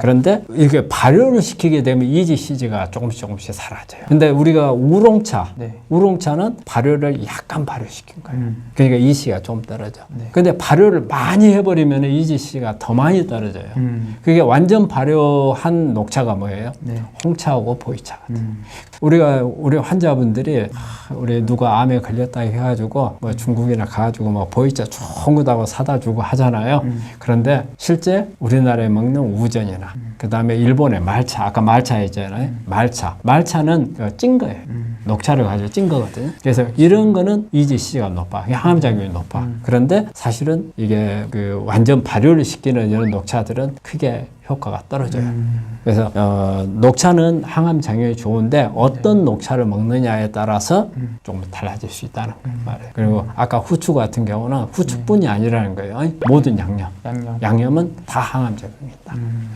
그런데 이렇게 발효를 시키게 되면 이지CG가 조금씩 조금씩 사라져요. 근데 우리가 우롱차, 네. 우롱차는 발효를 약간 발효시킨 거예요. 음. 그러니까 이씨가 좀 떨어져. 네. 근데 발효를 많이 해버리면 이지씨가 더 많이 떨어져요. 음. 그게 완전 발효한 녹차가 뭐예요? 네. 홍차하고 보이차. 음. 우리가 우리 환자분들이 아, 우리 누가 암에 걸렸다 해가지고 뭐 중국이나 가가지고 뭐 보이차 좋은 거다고 사다 주고 하잖아요. 음. 그런데 실제 우리나라에 먹는 우전이나 그 다음에 일본의 말차 아까 말차 있잖아요. 말차 말차는 그찐 거예요. 음. 녹차를 가지고 찐 거거든요. 그래서 이런 거는 이지씨가 높아, 항암 작용이 높아. 음. 그런데 사실은 이게 그 완전 발효를 시키는 이런 녹차들은 크게 효과가 떨어져요. 음. 그래서 어, 녹차는 항암 작용이 좋은데 어떤 녹차를 먹느냐에 따라서 음. 조금 달라질 수 있다는 거 말이에요. 그리고 아까 후추 같은 경우는 후추뿐이 아니라는 거예요. 모든 양념, 양념. 양념은 다 항암 작용이 있다. 음.